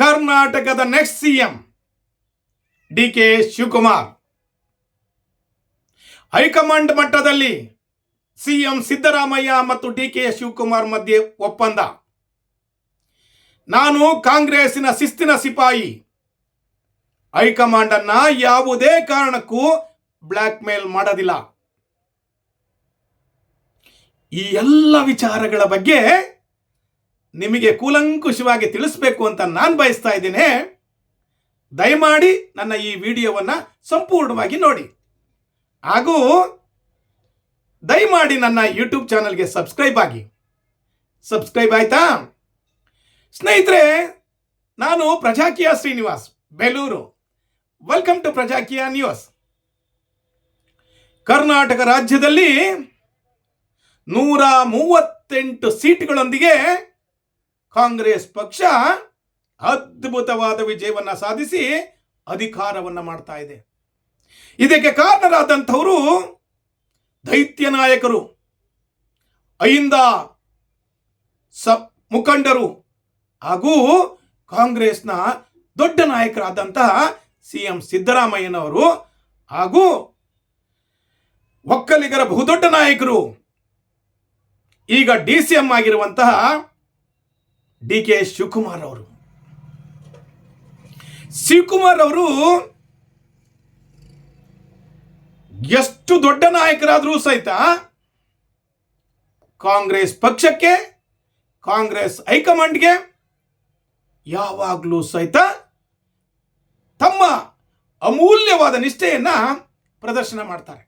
ಕರ್ನಾಟಕದ next C M D K Shivakumar. High command ಮಟ್ಟದಲ್ಲಿ CM Siddaramaiah ಮತ್ತು ಡಿ ಕೆ ಶಿವಕುಮಾರ್ ಮಧ್ಯೆ ಒಪ್ಪಂದ. ನಾನು ಕಾಂಗ್ರೆಸ್ಸಿನ ಶಿಸ್ತಿನ ಸಿಪಾಯಿ. ಹೈಕಮಾಂಡ್ ಅನ್ನ ಯಾವುದೇ ಕಾರಣಕ್ಕೂ ಬ್ಲ್ಯಾಕ್ ಮೇಲ್ ಮಾಡೋದಿಲ್ಲ. ಈ ಎಲ್ಲ ವಿಚಾರಗಳ ಬಗ್ಗೆ ನಿಮಗೆ ಕೂಲಂಕುಷವಾಗಿ ತಿಳಿಸ್ಬೇಕು ಅಂತ ನಾನು ಬಯಸ್ತಾ ಇದ್ದೇನೆ, ದಯಮಾಡಿ ನನ್ನ ಈ ವಿಡಿಯೋವನ್ನು ಸಂಪೂರ್ಣವಾಗಿ ನೋಡಿ. ಹಾಗೂ ದಯಮಾಡಿ ನನ್ನ ಯೂಟ್ಯೂಬ್ ಚಾನಲ್ಗೆ ಸಬ್ಸ್ಕ್ರೈಬ್ ಆಗಿ. ಸಬ್ಸ್ಕ್ರೈಬ್ ಆಯ್ತಾ? ಸ್ನೇಹಿತರೆ, ನಾನು Prajakiya Srinivas, Belur. Welcome to Prajakiya news Karnataka ರಾಜ್ಯದಲ್ಲಿ ನೂರ ಮೂವತ್ತೆಂಟು ಸೀಟ್ಗಳೊಂದಿಗೆ ಕಾಂಗ್ರೆಸ್ ಪಕ್ಷ ಅದ್ಭುತವಾದ ವಿಜಯವನ್ನು ಸಾಧಿಸಿ ಅಧಿಕಾರವನ್ನು ಮಾಡ್ತಾ ಇದೆ. ಇದಕ್ಕೆ ಕಾರಣರಾದಂಥವರು ದೈತ್ಯ ನಾಯಕರು, ಅಹಿಂದ ಸ ಮುಖಂಡರು ಹಾಗೂ ಕಾಂಗ್ರೆಸ್ನ ದೊಡ್ಡ ನಾಯಕರಾದಂತಹ ಸಿ ಎಂ ಸಿದ್ದರಾಮಯ್ಯನವರು ಹಾಗೂ ಒಕ್ಕಲಿಗರ ಬಹುದೊಡ್ಡ ನಾಯಕರು, ಈಗ ಡಿ ಸಿ ಎಂ ಆಗಿರುವಂತಹ ಡಿ ಕೆ ಶಿವಕುಮಾರ್ ಅವರು. ಶಿವಕುಮಾರ್ ಅವರು ಎಷ್ಟು ದೊಡ್ಡ ನಾಯಕರಾದರೂ ಸಹಿತ ಕಾಂಗ್ರೆಸ್ ಪಕ್ಷಕ್ಕೆ, ಕಾಂಗ್ರೆಸ್ ಹೈಕಮಾಂಡ್ಗೆ ಯಾವಾಗಲೂ ಸಹಿತ ತಮ್ಮ ಅಮೂಲ್ಯವಾದ ನಿಷ್ಠೆಯನ್ನು ಪ್ರದರ್ಶನ ಮಾಡ್ತಾರೆ.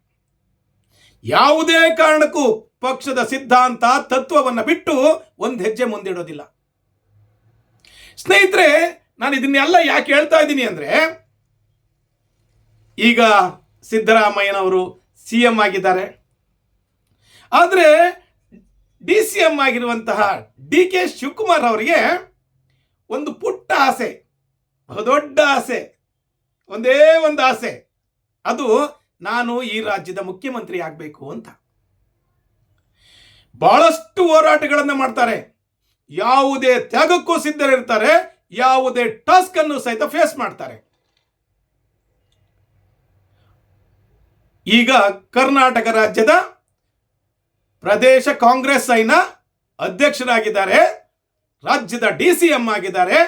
ಯಾವುದೇ ಕಾರಣಕ್ಕೂ ಪಕ್ಷದ ಸಿದ್ಧಾಂತ, ತತ್ವವನ್ನು ಬಿಟ್ಟು ಒಂದು ಹೆಜ್ಜೆ ಮುಂದಿಡೋದಿಲ್ಲ. ಸ್ನೇಹಿತರೆ, ನಾನು ಇದನ್ನೆಲ್ಲ ಯಾಕೆ ಹೇಳ್ತಾ ಇದ್ದೀನಿ ಅಂದರೆ, ಈಗ ಸಿದ್ದರಾಮಯ್ಯನವರು ಸಿ ಎಂ ಆಗಿದ್ದಾರೆ. ಆದರೆ, ಡಿ ಸಿ ಎಂ ಆಗಿರುವಂತಹ ಡಿ ಕೆ ಶಿವಕುಮಾರ್ ಅವರಿಗೆ ಒಂದು ಪುಟ್ಟ ಆಸೆ, ಬಹುದೊಡ್ಡ ಆಸೆ, ಒಂದೇ ಒಂದು ಆಸೆ, ಅದು ನಾನು ಈ ರಾಜ್ಯದ ಮುಖ್ಯಮಂತ್ರಿ ಆಗಬೇಕು ಅಂತ. ಬಹಳಷ್ಟು ಹೋರಾಟಗಳನ್ನು ಮಾಡ್ತಾರೆ. ಯಾವುದೇ ತ್ಯಾಗಕ್ಕೂ ಸಿದ್ಧರಿರ್ತಾರೆ, ಯಾವುದೇ ಟಾಸ್ಕ್ ಅನ್ನು ಸಹಿತ ಫೇಸ್ ಮಾಡ್ತಾರೆ. ಈಗ ಕರ್ನಾಟಕ ರಾಜ್ಯದ ಪ್ರದೇಶ ಕಾಂಗ್ರೆಸ್ ಐನ ಅಧ್ಯಕ್ಷರಾಗಿದ್ದಾರೆ, ರಾಜ್ಯದ ಡಿ ಸಿ ಎಂ ಆಗಿದ್ದಾರೆ,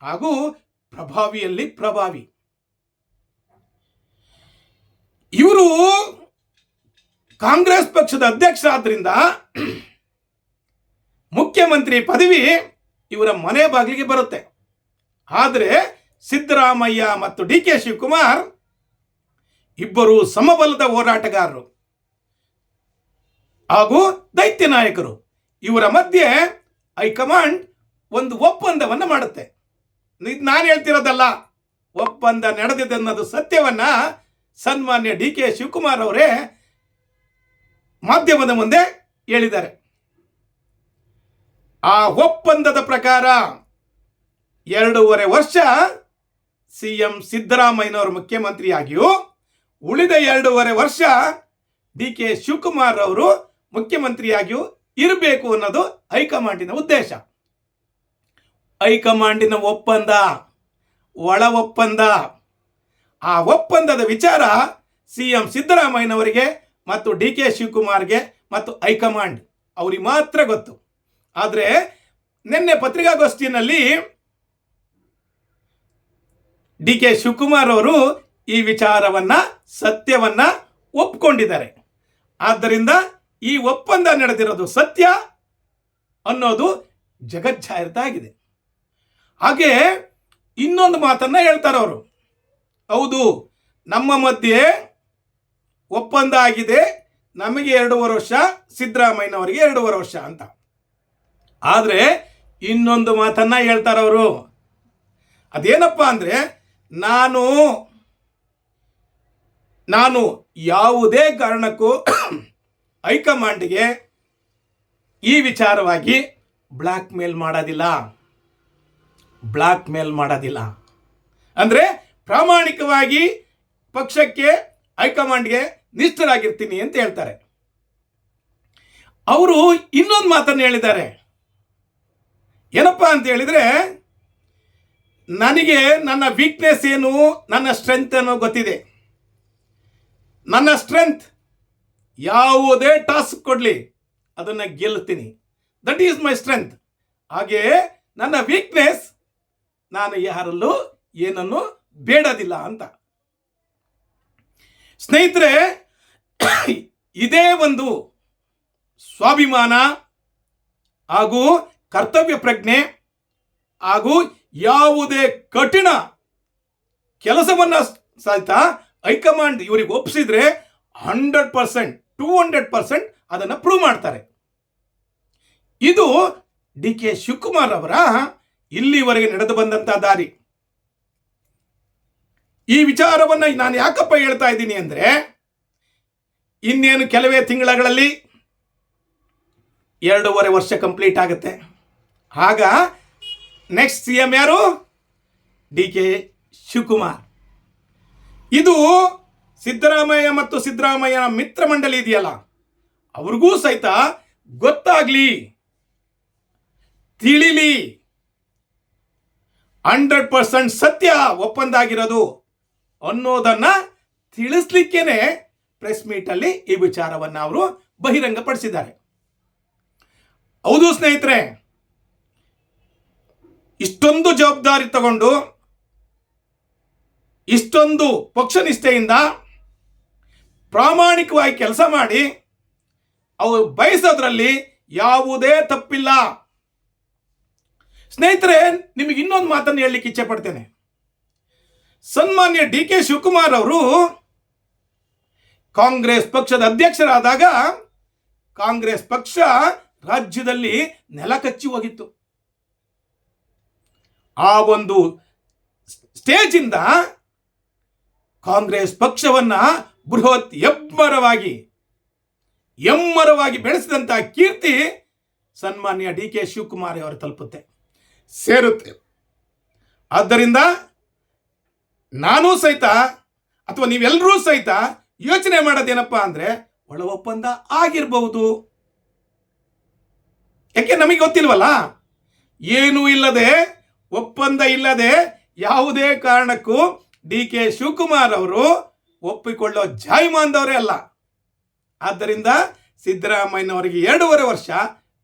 ಹಾಗೂ ಪ್ರಭಾವಿಯಲ್ಲಿ ಪ್ರಭಾವಿ. ಇವರು ಕಾಂಗ್ರೆಸ್ ಪಕ್ಷದ ಅಧ್ಯಕ್ಷರಾದ್ರಿಂದ ಮುಖ್ಯಮಂತ್ರಿ ಪದವಿ ಇವರ ಮನೆ ಬಾಗಿಲಿಗೆ ಬರುತ್ತೆ. ಆದರೆ ಸಿದ್ದರಾಮಯ್ಯ ಮತ್ತು ಡಿ ಕೆ ಶಿವಕುಮಾರ್ ಇಬ್ಬರು ಸಮಬಲದ ಹೋರಾಟಗಾರರು. ಹಾಗೂ ದೈತ್ಯ ನಾಯಕರು. ಇವರ ಮಧ್ಯೆ ಹೈಕಮಾಂಡ್ ಒಂದು ಒಪ್ಪಂದವನ್ನು ಮಾಡುತ್ತೆ. ನಾನು ಹೇಳ್ತಿರೋದಲ್ಲ, ಒಪ್ಪಂದ ನಡೆದಿದೆ ಅನ್ನೋದು ಸತ್ಯವನ್ನ ಸನ್ಮಾನ್ಯ ಡಿ ಕೆ ಶಿವಕುಮಾರ್ ಅವರೇ ಮಾಧ್ಯಮದ ಮುಂದೆ ಹೇಳಿದ್ದಾರೆ. ಆ ಒಪ್ಪಂದದ ಪ್ರಕಾರ ಎರಡೂವರೆ ವರ್ಷ ಸಿ ಎಂ ಸಿದ್ದರಾಮಯ್ಯನವರು ಮುಖ್ಯಮಂತ್ರಿಯಾಗಿಯೂ ಉಳಿದ ಎರಡೂವರೆ ವರ್ಷ ಡಿ ಕೆ ಶಿವಕುಮಾರ್ ಅವರು ಮುಖ್ಯಮಂತ್ರಿಯಾಗಿಯೂ ಇರಬೇಕು ಅನ್ನೋದು ಹೈಕಮಾಂಡಿನ ಉದ್ದೇಶ. ಹೈಕಮಾಂಡಿನ ಒಪ್ಪಂದ, ಒಳ ಒಪ್ಪಂದ. ಆ ಒಪ್ಪಂದದ ವಿಚಾರ ಸಿ ಎಂ ಸಿದ್ದರಾಮಯ್ಯನವರಿಗೆ ಮತ್ತು ಡಿ ಕೆ ಶಿವಕುಮಾರ್ಗೆ ಮತ್ತು ಹೈಕಮಾಂಡ್, ಅವರಿಗೆ ಮಾತ್ರ ಗೊತ್ತು. ಆದರೆ ನಿನ್ನೆ ಪತ್ರಿಕಾಗೋಷ್ಠಿಯಲ್ಲಿ ಡಿ ಕೆ ಶಿವಕುಮಾರ್ ಅವರು ಈ ವಿಚಾರವನ್ನ, ಸತ್ಯವನ್ನ ಒಪ್ಕೊಂಡಿದ್ದಾರೆ. ಆದ್ದರಿಂದ ಈ ಒಪ್ಪಂದ ನಡೆದಿರೋದು ಸತ್ಯ ಅನ್ನೋದು ಆಗಿದೆ. ಹಾಗೆ ಇನ್ನೊಂದು ಮಾತನ್ನು ಹೇಳ್ತಾರೆ ಅವರು. ಹೌದು, ನಮ್ಮ ಮಧ್ಯೆ ಒಪ್ಪಂದ ಆಗಿದೆ. ನಮಗೆ ಎರಡೂವರೆ ವರ್ಷ, ಸಿದ್ದರಾಮಯ್ಯನವರಿಗೆ ಎರಡೂವರೆ ವರ್ಷ ಅಂತ. ಆದರೆ ಇನ್ನೊಂದು ಮಾತನ್ನ ಹೇಳ್ತಾರೆ ಅವರು ಅದೇನಪ್ಪ ಅಂದರೆ ನಾನು ನಾನು ಯಾವುದೇ ಕಾರಣಕ್ಕೂ ಹೈಕಮಾಂಡ್ಗೆ ಈ ವಿಚಾರವಾಗಿ ಬ್ಲ್ಯಾಕ್ ಮೇಲ್ ಮಾಡೋದಿಲ್ಲ. ಬ್ಲ್ಯಾಕ್ ಮೇಲ್ ಮಾಡೋದಿಲ್ಲ. ಅಂದರೆ ಪ್ರಾಮಾಣಿಕವಾಗಿ ಪಕ್ಷಕ್ಕೆ, ಹೈಕಮಾಂಡ್ಗೆ ನಿಷ್ಠರಾಗಿರ್ತೀನಿ ಅಂತ ಹೇಳ್ತಾರೆ. ಅವರು ಇನ್ನೊಂದು ಮಾತನ್ನು ಹೇಳಿದ್ದಾರೆ. ಏನಪ್ಪ ಅಂತ ಹೇಳಿದರೆ, ನನಗೆ ನನ್ನ ವೀಕ್ನೆಸ್ ಏನು, ನನ್ನ ಸ್ಟ್ರೆಂತ್ ಅನ್ನೋ ಗೊತ್ತಿದೆ. ನನ್ನ ಸ್ಟ್ರೆಂತ್ ಯಾವುದೇ ಟಾಸ್ಕ್ ಕೊಡಲಿ, ಅದನ್ನು ಗೆಲ್ತೀನಿ ದಟ್ ಈಸ್ ಮೈ ಸ್ಟ್ರೆಂತ್ ಹಾಗೆ ನನ್ನ ವೀಕ್ನೆಸ್ ನಾನು ಯಾರಲ್ಲೂ ಏನನ್ನು ಬೇಡದಿಲ್ಲ ಅಂತ. ಸ್ನೇಹಿತರೆ, ಇದೇ ಒಂದು ಸ್ವಾಭಿಮಾನ ಹಾಗೂ ಕರ್ತವ್ಯ ಪ್ರಜ್ಞೆ ಹಾಗೂ ಯಾವುದೇ ಕಠಿಣ ಕೆಲಸವನ್ನ ಸಹಿತ ಹೈಕಮಾಂಡ್ ಇವರಿಗೆ ಒಪ್ಪಿಸಿದ್ರೆ hundred percent, two hundred percent ಅದನ್ನು ಪ್ರೂವ್ ಮಾಡ್ತಾರೆ. ಇದು ಡಿ ಕೆ ಶಿವಕುಮಾರ್ ಅವರ ಇಲ್ಲಿವರೆಗೆ ನಡೆದು ಬಂದಂತ ದಾರಿ. ಈ ವಿಚಾರವನ್ನು ನಾನು ಯಾಕಪ್ಪ ಹೇಳ್ತಾ ಇದ್ದೀನಿ ಅಂದರೆ, ಇನ್ನೇನು ಕೆಲವೇ ತಿಂಗಳಲ್ಲಿ ಎರಡೂವರೆ ವರ್ಷ ಕಂಪ್ಲೀಟ್ ಆಗುತ್ತೆ. ಆಗ ನೆಕ್ಸ್ಟ್ ಸಿ ಎಂ ಯಾರು? D K Shivakumar. ಇದು ಸಿದ್ದರಾಮಯ್ಯ ಮತ್ತು ಸಿದ್ದರಾಮಯ್ಯನ ಮಿತ್ರ ಮಂಡಳಿ ಇದೆಯಲ್ಲ, ಅವ್ರಿಗೂ ಸಹಿತ ಗೊತ್ತಾಗ್ಲಿ, ತಿಳಿಲಿ. ಹಂಡ್ರೆಡ್ ಪರ್ಸೆಂಟ್ ಸತ್ಯ ಒಪ್ಪಂದ ಆಗಿರೋದು ಅನ್ನೋದನ್ನ ತಿಳಿಸ್ಲಿಕ್ಕೇನೆ ಪ್ರೆಸ್ ಮೀಟಲ್ಲಿ ಈ ವಿಚಾರವನ್ನು ಅವರು ಬಹಿರಂಗಪಡಿಸಿದ್ದಾರೆ. ಹೌದು ಸ್ನೇಹಿತರೆ ಇಷ್ಟೊಂದು ಜವಾಬ್ದಾರಿ ತಗೊಂಡು ಇಷ್ಟೊಂದು ಪಕ್ಷ ನಿಷ್ಠೆಯಿಂದ ಪ್ರಾಮಾಣಿಕವಾಗಿ ಕೆಲಸ ಮಾಡಿ ಅವರು ಬಯಸೋದ್ರಲ್ಲಿ ಯಾವುದೇ ತಪ್ಪಿಲ್ಲ. ಸ್ನೇಹಿತರೆ, ನಿಮಗೆ ಇನ್ನೊಂದು ಮಾತನ್ನು ಹೇಳಲಿಕ್ಕೆ ಇಚ್ಛೆ ಪಡ್ತೇನೆ. ಸನ್ಮಾನ್ಯ ಡಿ ಕೆ ಶಿವಕುಮಾರ್ ಅವರು ಕಾಂಗ್ರೆಸ್ ಪಕ್ಷದ ಅಧ್ಯಕ್ಷರಾದಾಗ ಕಾಂಗ್ರೆಸ್ ಪಕ್ಷ ರಾಜ್ಯದಲ್ಲಿ ನೆಲಕಚ್ಚಿ ಹೋಗಿತ್ತು. ಆ ಒಂದು ಸ್ಟೇಜಿಂದ ಕಾಂಗ್ರೆಸ್ ಪಕ್ಷವನ್ನ ಬೃಹತ್ ಎಬ್ಬರವಾಗಿ, ಎಮ್ಮರವಾಗಿ ಬೆಳೆಸಿದಂತ ಕೀರ್ತಿ ಸನ್ಮಾನ್ಯ ಡಿ ಕೆ ಶಿವಕುಮಾರ್ ಅವರು ತಲುಪುತ್ತೆ, ಸೇರುತ್ತೆ. ಆದ್ದರಿಂದ ನಾನು ಸಹಿತ ಅಥವಾ ನೀವೆಲ್ಲರೂ ಸಹಿತ ಯೋಚನೆ ಮಾಡೋದೇನಪ್ಪ ಅಂದ್ರೆ ಒಳ ಒಪ್ಪಂದ ಆಗಿರಬಹುದು. ಯಾಕೆ ನಮಗೆ ಗೊತ್ತಿಲ್ವಲ್ಲ? ಏನೂ ಇಲ್ಲದೆ ಒಪ್ಪಂದ ಇಲ್ಲದೆ ಯಾವುದೇ ಕಾರಣಕ್ಕೂ ಡಿ ಕೆ ಶಿವಕುಮಾರ್ ಅವರು ಒಪ್ಪಿಕೊಳ್ಳೋ ಜಾಯಮಾನದವರೇ ಅಲ್ಲ. ಆದ್ದರಿಂದ ಸಿದ್ದರಾಮಯ್ಯನವರಿಗೆ ಎರಡೂವರೆ ವರ್ಷ,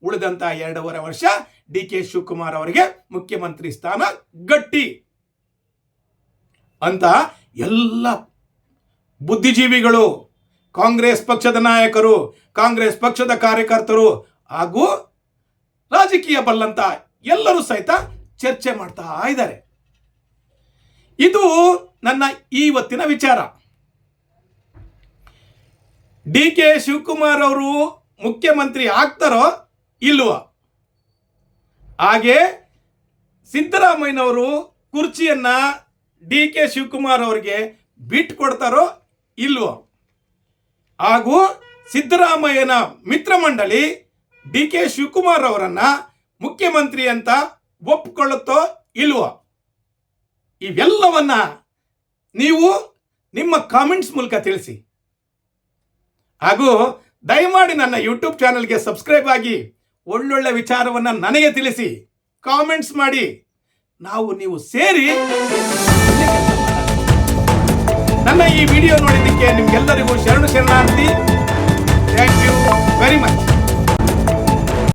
ಉಳಿದಂತ ಎರಡೂವರೆ ವರ್ಷ ಡಿ ಕೆ ಶಿವಕುಮಾರ್ ಅವರಿಗೆ ಮುಖ್ಯಮಂತ್ರಿ ಸ್ಥಾನ ಗಟ್ಟಿ. ಅಂತ ಎಲ್ಲ ಬುದ್ಧಿಜೀವಿಗಳು, ಕಾಂಗ್ರೆಸ್ ಪಕ್ಷದ ನಾಯಕರು, ಕಾಂಗ್ರೆಸ್ ಪಕ್ಷದ ಕಾರ್ಯಕರ್ತರು ಹಾಗೂ ರಾಜಕೀಯ ಬಲ್ಲಂತ ಎಲ್ಲರೂ ಸಹಿತ ಚರ್ಚೆ ಮಾಡ್ತಾ ಇದ್ದಾರೆ. ಇದು ನನ್ನ ಇವತ್ತಿನ ವಿಚಾರ. ಡಿ ಕೆ ಶಿವಕುಮಾರ್ ಅವರು ಮುಖ್ಯಮಂತ್ರಿ ಆಗ್ತಾರೋ ಇಲ್ವೋ? ಹಾಗೆ ಸಿದ್ದರಾಮಯ್ಯನವರು ಕುರ್ಚಿಯನ್ನ ಡಿ ಕೆ ಶಿವಕುಮಾರ್ ಅವರಿಗೆ ಬಿಟ್ಕೊಡ್ತಾರೋ ಇಲ್ವೋ? ಹಾಗೂ ಸಿದ್ದರಾಮಯ್ಯನ ಮಿತ್ರ ಮಂಡಳಿ ಡಿ ಕೆ ಶಿವಕುಮಾರ್ ಅವರನ್ನು ಮುಖ್ಯಮಂತ್ರಿ ಅಂತ ಒಪ್ಪಿಕೊಳ್ಳುತ್ತೋ ಇಲ್ವೋ? ಇವೆಲ್ಲವನ್ನ ನೀವು ನಿಮ್ಮ ಕಾಮೆಂಟ್ಸ್ ಮೂಲಕ ತಿಳಿಸಿ. ಹಾಗೂ ದಯಮಾಡಿ ನನ್ನ ಯೂಟ್ಯೂಬ್ ಚಾನಲ್ಗೆ ಸಬ್ಸ್ಕ್ರೈಬ್ ಆಗಿ ಒಳ್ಳೊಳ್ಳೆ ವಿಚಾರವನ್ನು ನನಗೆ ತಿಳಿಸಿ. ಕಾಮೆಂಟ್ಸ್ ಮಾಡಿ. ನಾವು ನೀವು ಸೇರಿ ನನ್ನ ಈ ವಿಡಿಯೋ ನೋಡಿದ್ದಕ್ಕೆ ನಿಮ್ಗೆಲ್ಲರಿಗೂ ಶರಣು ಶರಣಾರ್ಥಿ. Thank you very much